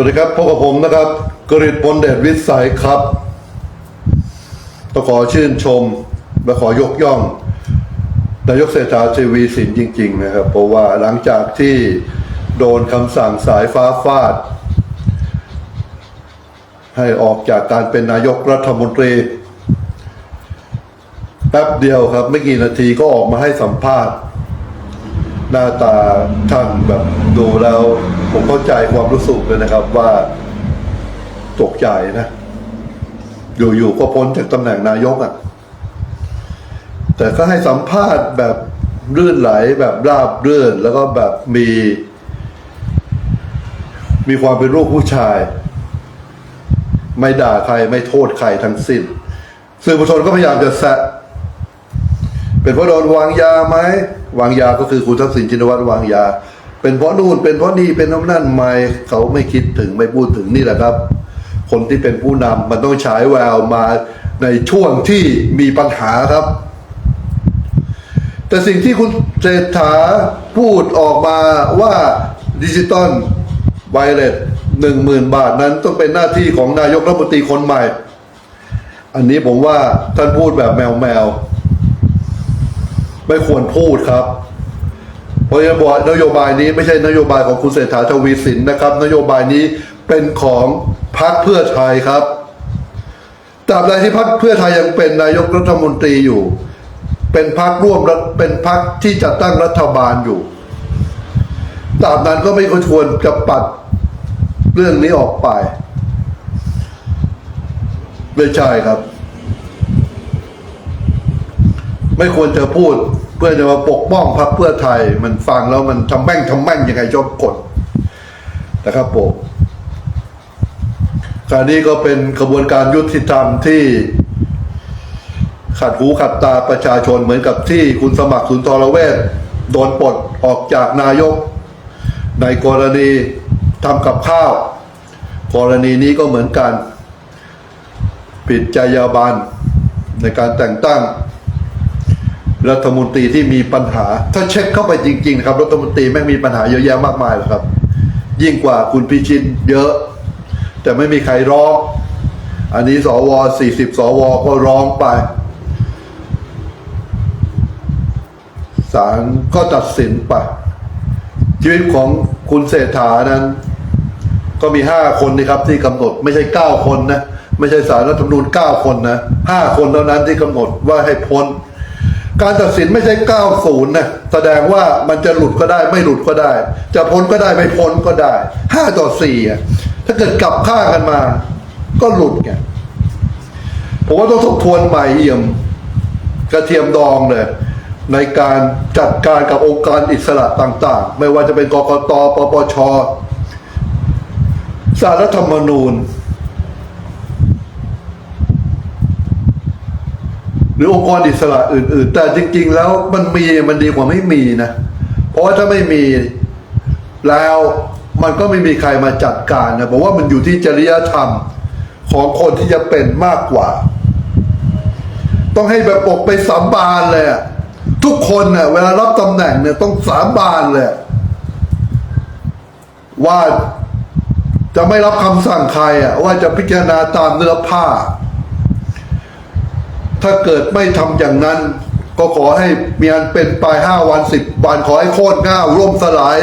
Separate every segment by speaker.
Speaker 1: วัสดีครับพบกับผมนะครับกริตพลเดชวิสัยครับต้องขอชื่นชมและขอยกย่องนายกเศรษฐาทวีสินจริง ๆ นะครับ เพราะว่าหลังจากที่โดนคำสั่งสายฟ้าฟาด ให้ออกจากการเป็นนายกรัฐมนตรีแป๊บเดียวครับ ไม่กี่นาทีก็ออกมาให้สัมภาษณ์ หน้าตาท่านแบบดูแล้ว ผมเข้าใจความรู้สึกเลยนะครับว่าตกใจนะ อยู่ๆก็พ้นจากตำแหน่งนายกอะ่ะ แต่ก็ให้สัมภาษณ์แบบรื่นไหลแบบราบรื่น แล้วก็แบบมี มีความเป็นลูกผู้ชาย ไม่ด่าใครไม่โทษใครทั้งสิ้นสื่อมวลชนก็พยายามจะแซะเป็นเพราะโดนวางยาไหม วางยาก็คือคุณทักษิณชินวัตรวางยา เป็นเพราะนู่นเป็นเพราะนี่เป็นน้ำนั่นไม่เขาไม่คิดถึงไม่พูดถึงนี่แหละครับ คนที่เป็นผู้นำมันต้องฉายแววมาในช่วงที่มีปัญหาครับ แต่สิ่งที่คุณเศรษฐาพูดออกมาว่าดิจิตอลไวเลสหนึ่งหมื่นบาทนั้นต้องเป็นหน้าที่ของนายกรัฐมนตรีคนใหม่ อันนี้ผมว่าท่านพูดแบบแมวแมว ไม่ควรพูดครับเพราะฉะนั้นบอกนโยบายนี้ไม่ใช่นโยบายของคุณเศรษฐาทวีสินนะครับ นโยบายนี้เป็นของพรรคเพื่อไทยครับตราบใดที่พรรคเพื่อไทยยังเป็นนายกรัฐมนตรีอยู่ เป็นพรรคร่วมเป็นพรรคที่จัดตั้งรัฐบาลอยู่ตราบนั้นก็ไม่ควรจะปัดเรื่องนี้ออกไป ไม่ใช่ครับ ไม่ควรจะพูด เพื่อจะมาปกป้องพรรคเพื่อไทย มันฟังแล้วมันทำแม่งทำแม่งยังไงจบกดนะครับผมการนี้ก็เป็นกระบวนการยุติธรรมที่ขัดหูขัดตาประชาชนเหมือนกับที่คุณสมัครสุนทรเวชโดนปลดออกจากนายก ในกรณีทำกับข้าว กรณีนี้ก็เหมือนกัน ผิดจรรยาบรรณในการแต่งตั้ง รัฐมนตรีที่มีปัญหา ถ้าเช็คเข้าไปจริงๆนะครับรัฐมนตรีแม่งมีปัญหาเยอะแยะมากมายเลยครับ ยิ่งกว่าคุณพิชิตเยอะ แต่ไม่มีใครร้อง อันนี้สวสี่สิบสวก็ร้องไปศาลก็ตัดสินไปชีวิตของคุณเศรษฐานั้น ก็มีห้าคนนะครับที่กำหนดไม่ใช่เก้าคนนะ ไม่ใช่สารรัฐธรรมนูญเก้าคนนะห้าคนเท่านั้นที่กำหนดว่าให้พ้น การตัดสินไม่ใช่เก้าศูนย์นะ แสดงว่ามันจะหลุดก็ได้ไม่หลุดก็ได้ จะพ้นก็ได้ไม่พ้นก็ได้ห้าต่อสี่อะถ้าเกิดกลับข้างกันมา ก็หลุดไงผมว่าต้องทบทวนใหม่เอี่ยม กระเทียมดองเลยในการจัดการกับองค์การอิสระต่างๆ ไม่ว่าจะเป็นกกตปปชสารรัฐธรรมนูญ หรือองค์กรอิสระอื่น ๆ แต่จริง ๆ แล้วมันมีมันดีกว่าไม่มีนะ เพราะว่าถ้าไม่มีแล้วมันก็ไม่มีใครมาจัดการนะผมว่ามันอยู่ที่จริยธรรมของคนที่จะเป็นมากกว่า ต้องให้แบบปกไปสาบานเลยทุกคนเน่ะเวลารับตำแหน่งเนี่ยต้องสาบานเลย ว่าจะไม่รับคำสั่งใครอะว่าจะพิจารณาตามเนื้อผ้า ถ้าเกิดไม่ทำอย่างนั้น ก็ขอให้มีอันเป็นไปห้าวันสิบวันขอให้โค่นง่าวร่วมสลาย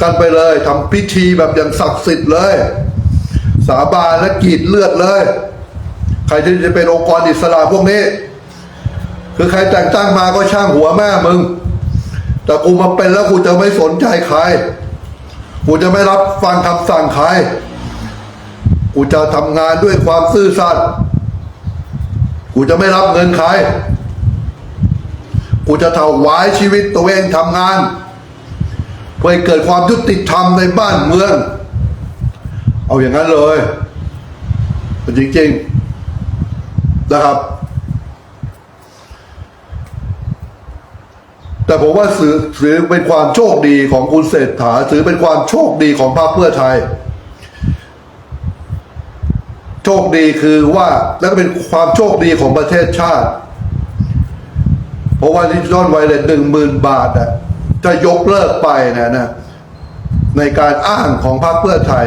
Speaker 1: กันไปเลยทำพิธีแบบอย่างศักดิ์สิทธิ์เลย สาบานและกรีดเลือดเลย ใครที่จะเป็นองค์กรอิสระพวกนี้ คือใครแต่งตั้งมาก็ช่างหัวแม่มึง แต่กูมาเป็นแล้วกูจะไม่สนใจใครกูจะไม่รับฟังคำสั่งใคร กูจะทำงานด้วยความซื่อสัตย์ กูจะไม่รับเงินใคร กูจะถวายชีวิตตัวเองทำงาน เพื่อเกิดความยุติธรรมในบ้านเมือง เอาอย่างนั้นเลยจริงๆนะครับ แต่ผมว่าถือถือเป็นความโชคดีของคุณเศรษฐาถือเป็นความโชคดีของพรรคเพื่อไทย โชคดีคือว่าแล้วก็เป็นความโชคดีของประเทศชาติ เพราะว่าดิจิตอลไวเลสหนึ่งหมื่นบาทอะจะยกเลิกไปนะนะในการอ้างของพรรคเพื่อไทย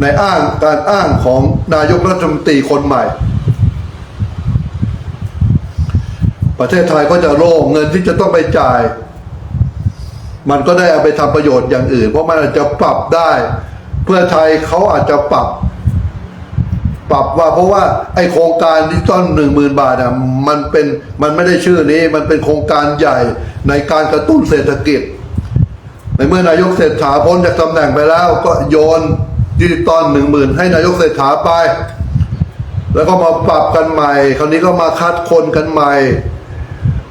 Speaker 1: ในอ้างการอ้างของนายกรัฐมนตรีคนใหม่ ประเทศไทยก็จะโล่งเงินที่จะต้องไปจ่าย มันก็ได้เอาไปทำประโยชน์อย่างอื่น เพราะมันอาจจะปรับได้ เพื่อไทยเขาอาจจะปรับ ปรับว่าเพราะว่าไอโครงการดิจิตอลหนึ่งหมื่นบาทอะมันเป็นมันไม่ได้ชื่อนี้มันเป็นโครงการใหญ่ในการกระตุ้นเศรษฐกิจ ในเมื่อนายกเศรษฐาพ้นจากตำแหน่งไปแล้วก็โยนดิจิตอลหนึ่งหมื่นให้นายกเศรษฐาไป แล้วก็มาปรับกันใหม่ คราวนี้ก็มาคัดคนกันใหม่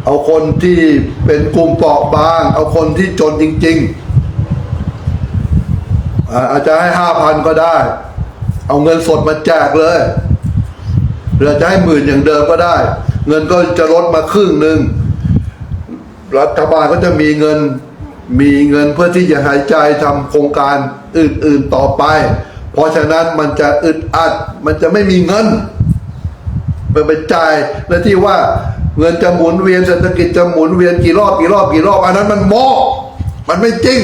Speaker 1: เอาคนที่เป็นกลุ่มเปราะบาง เอาคนที่จนจริง ๆ อาจจะให้ห้าพันก็ได้ เอาเงินสดมาแจกเลยหรือจะให้หมื่นอย่างเดิมก็ได้ เงินก็จะลดมาครึ่งหนึ่งรัฐบาลก็จะมีเงินมีเงินเพื่อที่จะหายใจทำโครงการอื่นๆต่อไป เพราะฉะนั้นมันจะอึดอัด มันจะไม่มีเงินไปไปจ่ายและที่ว่าเงินจะหมุนเวียนเศรษฐกิจจะหมุนเวียนกี่รอบกี่รอบกี่รอบอันนั้นมันโมมันไม่จริง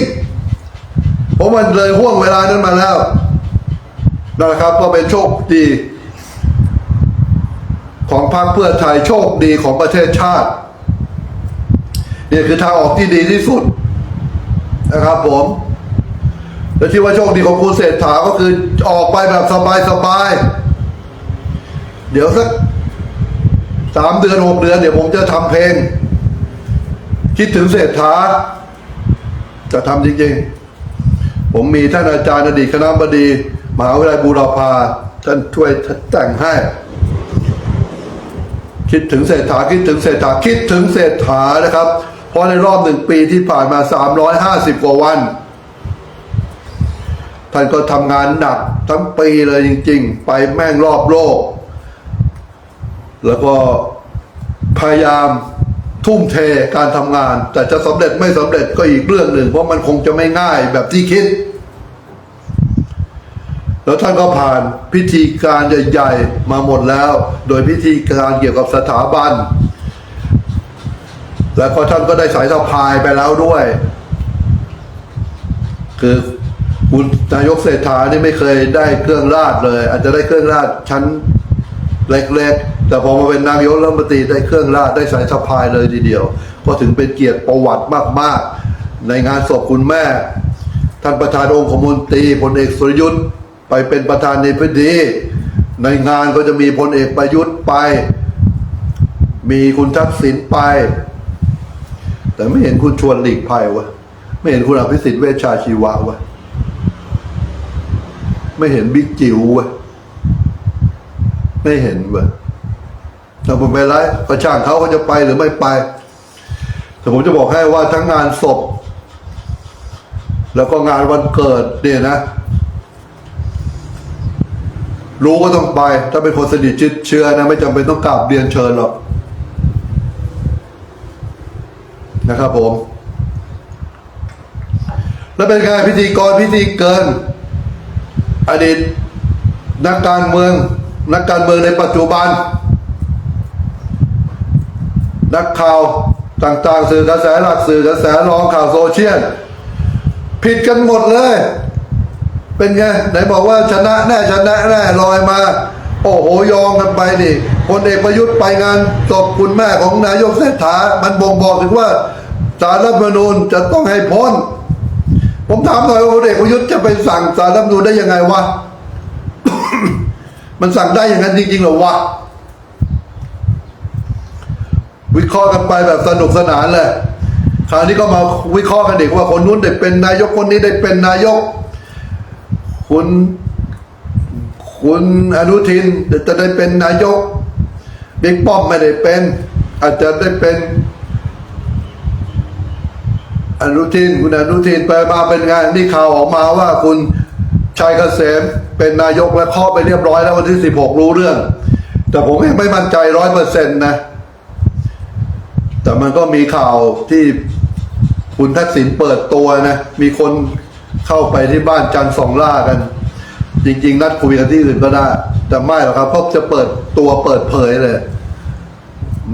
Speaker 1: เพราะมันเลยห่วงเวลานั้นมาแล้ว นะครับก็เป็นโชคดีของพรรคเพื่อไทยโชคดีของประเทศชาตินี่คือทางออกที่ดีที่สุดนะครับผมและที่ว่าโชคดีของคุณเศรษฐาก็คือออกไปแบบสบายๆ เดี๋ยวสักสามเดือนหกเดือน เดี๋ยวผมจะทำเพลง คิดถึงเศรษฐา จะทำจริงๆ ผมมีท่านอาจารย์อดีตคณะบดี มหาวิทยาลัยบูรพาท่านช่วยแต่งให้ คิดถึงเศรษฐาคิดถึงเศรษฐาคิดถึงเศรษฐานะครับ เพราะในรอบหนึ่งปีที่ผ่านมา 350 กว่าวัน ท่านก็ทำงานหนักทั้งปีเลยจริง ๆ ไปแม่งรอบโลก แล้วก็พยายามทุ่มเทการทำงาน แต่จะสำเร็จไม่สำเร็จก็อีกเรื่องหนึ่ง เพราะมันคงจะไม่ง่ายแบบที่คิด แล้วท่านก็ผ่านพิธีการใหญ่ๆ มาหมดแล้ว โดยพิธีการเกี่ยวกับสถาบัน แล้วก็ท่านก็ได้สายสะพายไปแล้วด้วย คือคุณนายกเศรษฐานี่ไม่เคยได้เครื่องราชเลย อาจจะได้เครื่องราชชั้นเล็กๆ แต่พอมาเป็นนายกรัฐมนตรีได้เครื่องราชได้สายสะพายเลยทีเดียว ก็ถึงเป็นเกียรติประวัติมากๆ ในงานศพคุณแม่ ท่านประธานองค์คมนตรีพลเอกสุรยุทธ์ ไปเป็นประธานในพิธีในงานก็จะมีพลเอกประยุทธ์ไป มีคุณทักษิณไป แต่ไม่เห็นคุณชวนหลีกภัยวะไม่เห็นคุณอภิสิทธิ์เวชชาชีวะวะไม่เห็นบิ๊กจิ๋ววะไม่เห็นวะแต่ผมไม่ไรก็ช่างเขาเขาจะไปหรือไม่ไปแต่ผมจะบอกให้ว่าทั้งงานศพ แล้วก็งานวันเกิดเนี่ยนะ รู้ก็ต้องไป ถ้าเป็นคนสนิทชิดเชื้อนะ ไม่จำเป็นต้องกราบเรียนเชิญหรอกนะครับผม แล้วเป็นการพิธีกรพิธีเกิน อดีตนักการเมือง นักการเมืองในปัจจุบัน นักข่าวต่างๆ สื่อกระแสหลักสื่อกระแสรองข่าวโซเชียลผิดกันหมดเลย เป็นไงไหนบอกว่าชนะแน่ชนะแน่ลอยมา โอ้โหยองกันไปนี่พลเอกประยุทธ์ไปงานศพคุณแม่ของนายกเศรษฐา มันบ่งบอกถึงว่าสารรัฐมนูญจะต้องให้พ้น ผมถามหน่อยว่าพลเอกประยุทธ์จะไปสั่งสารรัฐมนูญได้ยังไงวะ มันสั่งได้อย่างนั้นจริงๆหรอวะ วิเคราะห์กันไปแบบสนุกสนานเลย คราวนี้ก็มาวิเคราะห์กันอีกว่าคนนู้นได้เป็นนายกคนนี้ได้เป็นนายก คุณคุณอนุทินจะได้เป็นนายกบิ๊กป้อมไม่ได้เป็น อาจจะได้เป็น อนุทิน คุณอนุทินไปมาเป็นไงนี่ข่าวออกมาว่าคุณชัยเกษมเป็นนายกและเคาะไปเรียบร้อยแล้ววันที่สิบหกรู้เรื่อง แต่ผมยังไม่มั่นใจร้อยเปอร์เซ็นต์นะ แต่มันก็มีข่าวที่คุณทักษิณเปิดตัวนะ มีคน เข้าไปที่บ้านจันทร์สองล่ากัน จริง ๆ นัดคุยกันที่อื่นก็ได้ แต่ไม่หรอกครับเพราะจะเปิดตัวเปิดเผยเลย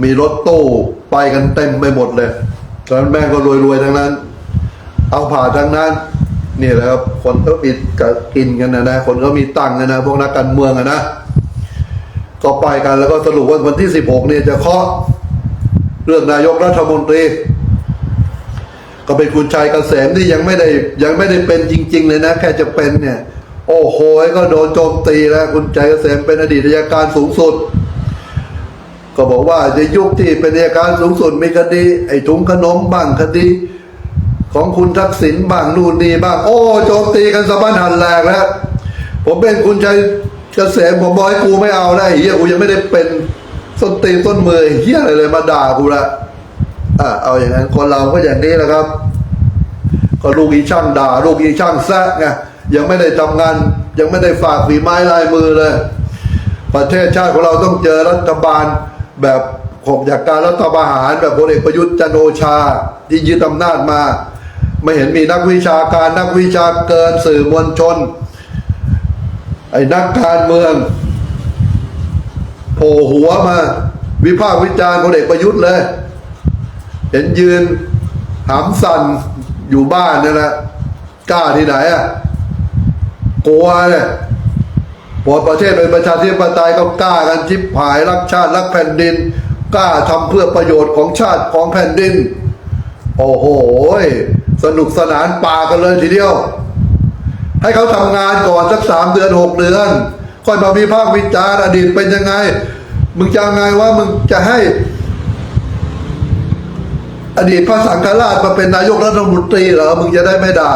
Speaker 1: มีรถตู้ไปกันเต็มไปหมดเลยตอนนั้นแม่งก็รวยๆทั้งนั้น เอาผ่าทั้งนั้นนี่แหละครับ คนเขามีกินกันนะนะ คนเขามีตังค์กันนะ พวกนักการเมืองอะนะก็ไปกันแล้วก็สรุปว่าวันที่สิบหกเนี่ยจะเคาะเรื่องนายกรัฐมนตรี ก็เป็นคุณชัยเกษมที่ยังไม่ได้ยังไม่ได้เป็นจริง ๆ เลยนะ แค่จะเป็นเนี่ย โอ้โหก็โดนโจมตีแล้วคุณชัยเกษมเป็นอดีตอัยการสูงสุด ก็บอกว่าในยุคที่เป็นอัยการสูงสุดมีคดีไอ้ถุงขนมบ้างคดี ของคุณทักษิณบ้างนู่นนี่บ้างโอ้โจมตีกันสะบั้นหันแหลกแล้วผมเป็นคุณชัยเกษมผมบอกให้กูไม่เอาได้เฮียกูยังไม่ได้เป็นส้นตีนต้นมือเฮียอะไรเลยมาด่ากูละ อะเอาอย่างนั้นคนเราก็อย่างนี้แหละครับ ก็ลูกอีช่างด่า ลูกอีช่างแซะไงยังไม่ได้ทำงาน ยังไม่ได้ฝากฝีไม้ลายมือเลย ประเทศชาติของเราต้องเจอรัฐบาลแบบผมจากการรัฐประหารแบบพลเอกประยุทธ์จันโอชา ที่ยึดอำนาจมา ไม่เห็นมีนักวิชาการนักวิชาเกินสื่อมวลชน ไอ้นักการเมืองโผล่หัวมา วิพากษ์วิจารณ์พลเอกประยุทธ์เลย เห็นยืนหามสั่นอยู่บ้านนี่แหละกล้าที่ไหนอะกลัวเนี่ยพอประเทศเป็นประชาธิปไตยก็กล้ากันชิบหายรักชาติรักแผ่นดิน กล้าทำเพื่อประโยชน์ของชาติของแผ่นดิน โอ้โหสนุกสนานป่ากันเลยทีเดียว ให้เขาทำงานก่อนสักสามเดือนหกเดือน ค่อยมาวิพากษ์วิจารณ์อดีตเป็นยังไง มึงจะไงว่ามึงจะให้ อดีตพระสังฆราชมาเป็นนายกรัฐมนตรีเหรอมึงจะได้ไม่ด่า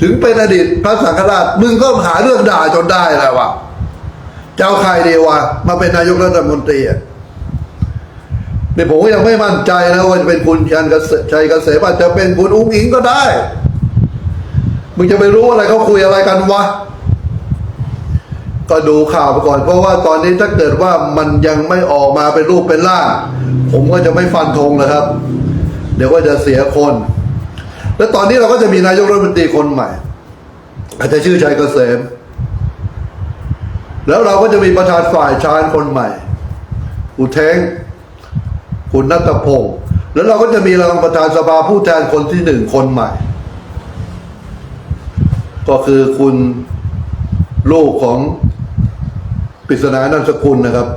Speaker 1: ถึงเป็นอดีตพระสังฆราชมึงก็หาเรื่องด่าจนได้และววะเจ้าใครดีวะมาเป็นนายกรัฐมนตรีอะนี่ผมก็ยังไม่มั่นใจนะว่าจะเป็นคุณชันกชัยเกษมอาจจะเป็นคุณอุ้งอิงก็ได้ มึงจะไปรู้อะไรเขาคุยอะไรกันวะก็ดูข่าวไปก่อน เพราะว่าตอนนี้ถ้าเกิดว่ามันยังไม่ออกมาเป็นรูปเป็นร่าง ผมก็จะไม่ฟันธงนะครับ ดี๋ยวก็จะเสียคน แล้วตอนนี้เราก็จะมีนายกรัฐมนตรีคนใหม่ อาจจะชื่อชัยเกษม แล้วเราก็จะมีประธานฝ่ายชาญคนใหม่อุเทงคุณนัตพงศ์แล้วเราก็จะมีรองประธานสภาผู้แทนคนที่หนึ่งคนใหม่ ก็คือคุณลูกของปริศนานันสกุลนะครับ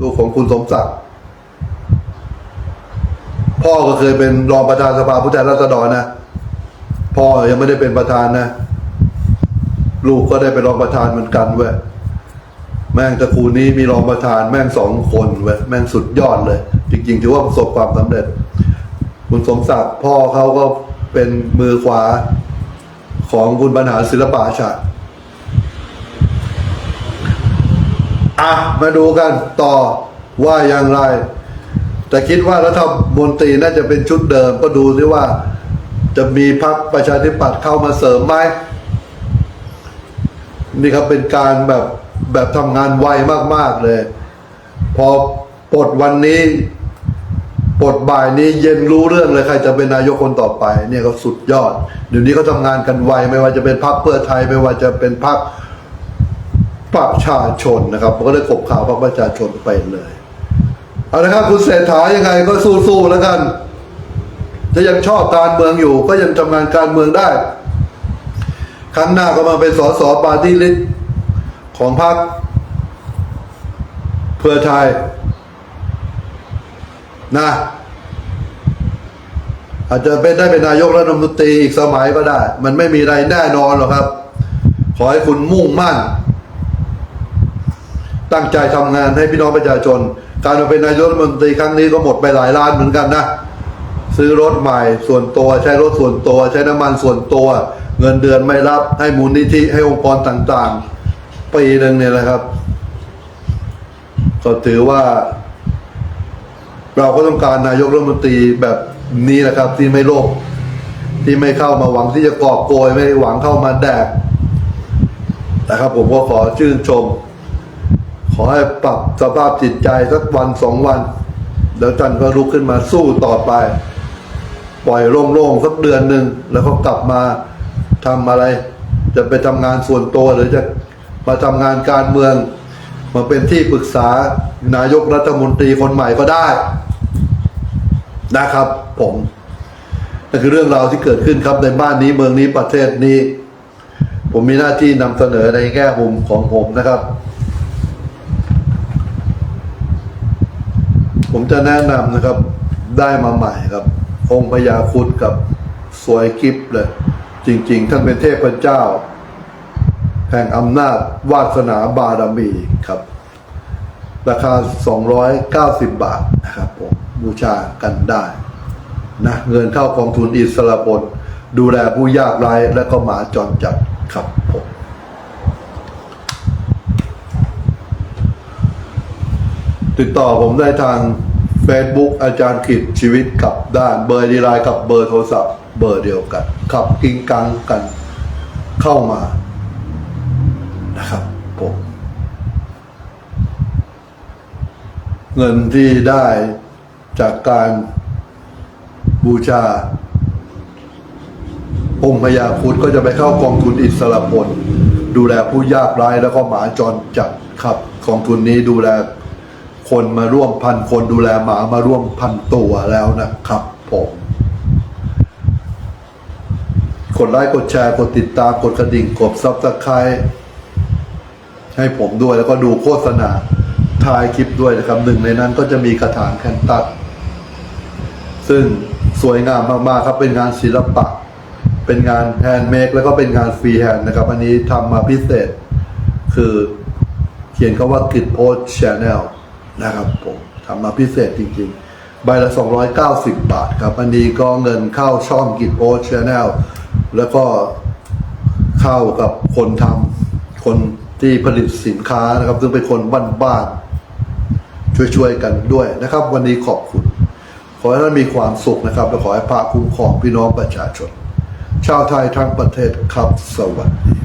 Speaker 1: ลูกของคุณสมศักดิ์ พ่อก็เคยเป็นรองประธานสภาผู้แทนราษฎรนะ พ่อยังไม่ได้เป็นประธานนะ ลูกก็ได้เป็นรองประธานเหมือนกันเว้ยแม่งตระกูลนี้มีรองประธานแม่งสองคนเว้ยแม่งสุดยอดเลย จริงๆ ถือว่าประสบความสำเร็จ คุณสมศักดิ์พ่อเขาก็เป็นมือขวาของคุณบรรหารศิลปะชาติอะมาดูกันต่อว่าอย่างไร แต่คิดว่ารัฐมนตรีน่าจะเป็นชุดเดิมก็ดูซิว่า จะมีพรรคประชาธิปัตย์เข้ามาเสริมไหมนี่ครับเป็นการแบบแบบทำงานไวมาก ๆ เลย พอปลดวันนี้ปลดบ่ายนี้เย็นรู้เรื่องเลยใครจะเป็นนายกคนต่อไป เนี่ยก็สุดยอด เดี๋ยวนี้เขาทำงานกันไวไม่ว่าจะเป็นพรรคเพื่อไทยไม่ว่าจะเป็นพรรคประชาชนนะครับก็เลยกบข่าวพรรคประชาชนไปเลย เอาละครับคุณเศรษฐายังไงก็สู้ๆแล้วกันถ้ายังชอบการเมืองอยู่ ก็ยังทำงานการเมืองได้ ครั้งหน้าก็มาเป็นสสปาร์ตี้ลิสต์ของพรรคเพื่อไทยนะอาจจะเป็นได้เป็นนายกรัฐมนตรีอีกสมัยก็ได้ มันไม่มีอะไรแน่นอนหรอกครับ ขอให้คุณมุ่งมั่น ตั้งใจทำงานให้พี่น้องประชาชน การมาเป็นนายกรัฐมนตรีครั้งนี้ก็หมดไปหลายล้านเหมือนกันนะ ซื้อรถใหม่ส่วนตัวใช้รถส่วนตัวใช้น้ำมันส่วนตัว เงินเดือนไม่รับให้มูลนิธิให้องค์กรต่างๆปีหนึ่งเนี่ยแหละครับ ก็ถือว่า เราก็ต้องการนายกรัฐมนตรีแบบนี้แหละครับ ที่ไม่โลภที่ไม่เข้ามาหวังที่จะกอบโกยไม่หวังเข้ามาแดกนะครับผมก็ขอชื่นชม ขอให้ปรับสภาพจิตใจสักวันสองวัน แล้วท่านก็ลุกขึ้นมาสู้ต่อไป ปล่อยโล่งๆสักเดือนหนึ่งแล้วก็กลับมาทำอะไร จะไปทำงานส่วนตัวหรือจะมาทำงานการเมือง มาเป็นที่ปรึกษานายกรัฐมนตรีคนใหม่ก็ได้นะครับ ผมนั่นคือเรื่องราวที่เกิดขึ้นครับในบ้านนี้เมืองนี้ประเทศนี้ ผมมีหน้าที่นำเสนอในแง่มุมของผมนะครับ ผม จะแนะนำนะครับ ได้มาใหม่ครับ องค์พญาคุดกับสวยกิฟเลย จริง ๆ ท่านเป็นเทพเจ้า แห่งอำนาจวาสนาบารมีครับ ราคา 290 บาทนะครับผมบูชากันได้นะเงินเข้ากองทุนอิสระพลดูแลผู้ยากไร้และก็หมาจรจัดครับผมติดต่อผมได้ทาง Facebook อาจารย์ขิดชีวิตกับด้านเบอร์ดีไลน์กับเบอร์โทรศัพท์ เบอร์เดียวกันขับกิงกังกันเข้ามานะครับผมเงินที่ได้จากการบูชา องค์พญาคุดก็จะไปเข้ากองทุนอิสระพลดูแลผู้ยากไร้แล้วก็หมาจรจัดครับกองทุนนี้ดูแล คนมาร่วมพันคนดูแลหมามาร่วมพันตัวแล้วนะครับผมกดไลค์กดแชร์กดติดตามกดกระดิ่งกดซับสไครต์ให้ผมด้วยแล้วก็ดูโฆษณาท้ายคลิปด้วยนะครับหนึ่งในนั้นก็จะมีกระถางแคนตัสซึ่งสวยงามมากๆครับเป็นงานศิลปะ เป็นงานแฮนด์เมดแล้วก็เป็นงานฟรีแฮนด์นะครับ อันนี้ทำมาพิเศษ คือเขียนคาว่ากิจโพสชแนล นะครับผมทำมาพิเศษจริงๆ ใบละ 290 บาทครับ อันนี้ก็เงินเข้าช่องกิจโพสชแนลแล้วก็เข้ากับคนทำคนที่ผลิตสินค้านะครับ ซึ่งเป็นคนบ้านๆช่วยๆกันด้วยนะครับ วันนี้ขอบคุณ ขอให้ท่านมีความสุขนะครับ และขอให้พระคุ้มครองพี่น้องประชาชน ชาวไทยทั้งประเทศครับสวัสดี